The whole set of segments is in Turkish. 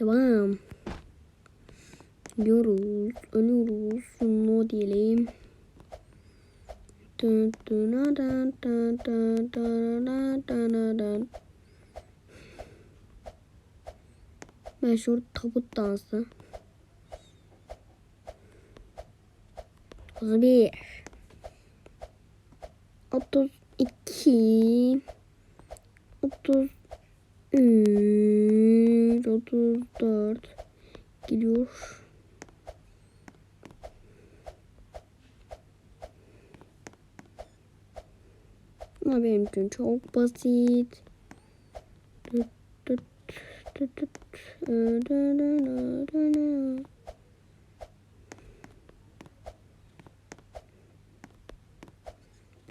Devam. Gidiyoruz. Ölüyoruz. No diyelim. Meşhur tabut dansı. 31 32 33 34 gidiyor. Ama benim için çok basit. Tüt tüt tüt tüt.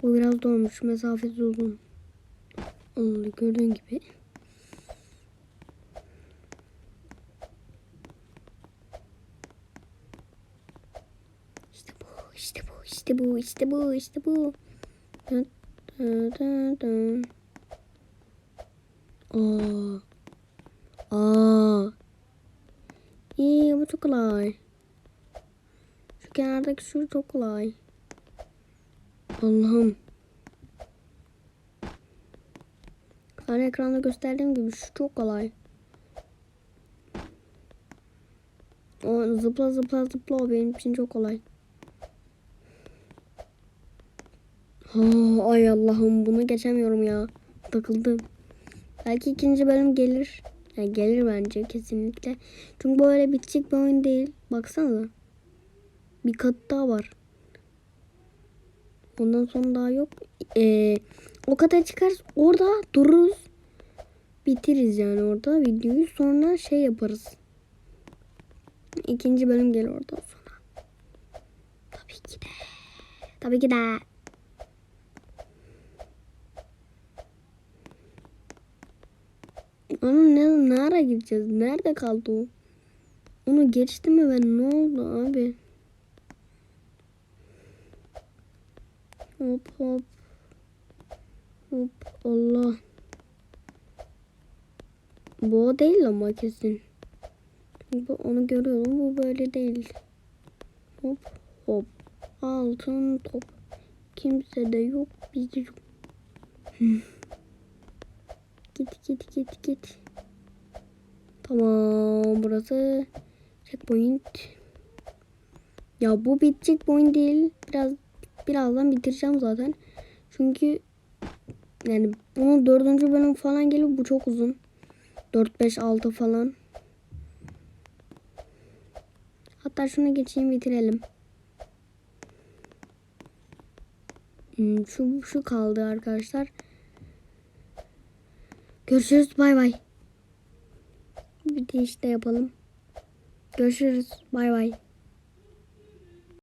Bu biraz dolmuş. Mesafesi uzun. Oldu gördüğün gibi. İşte bu, işte bu, işte bu, işte bu, işte bu. Dın, dın, dın, dın. Aa. Aa. İyi bu çok kolay. Şu kenardaki şu çok kolay. Allah'ım. Hani ekranda gösterdiğim gibi şu çok kolay. O zıpla zıpla zıpla o benim için çok kolay. Ha, ay Allah'ım bunu geçemiyorum ya. Takıldım. Belki ikinci bölüm gelir. Yani gelir bence kesinlikle. Çünkü böyle bitecek bir oyun değil. Baksana. Bir kat daha var. Ondan sonra daha yok. Ee, o kadar çıkarız. Orada dururuz. Bitiririz yani orada videoyu. Sonra şey yaparız. İkinci bölüm gelir oradan sonra. Tabii ki de. Tabii ki de. Onu ne, nereye gideceğiz? Nerede kaldı o? Onu geçti mi ben? Ne oldu abi? Hop hop. Hop Allah. Bu o değil ama kesin. Bu onu görüyorum. Bu böyle değil. Hop hop. Altın top. Kimse de yok. Bizde yok. git git git git. Tamam burası checkpoint. Ya bu bir checkpoint değil. Biraz birazdan bitireceğim zaten. Çünkü yani bunun dördüncü bölüm falan geliyor. Bu çok uzun. 4, 5, 6 falan. Hatta şunu geçeyim bitirelim. Hmm, şu, şu kaldı arkadaşlar. Görüşürüz. Bay bay. Bir de işte yapalım. Görüşürüz. Bay bay.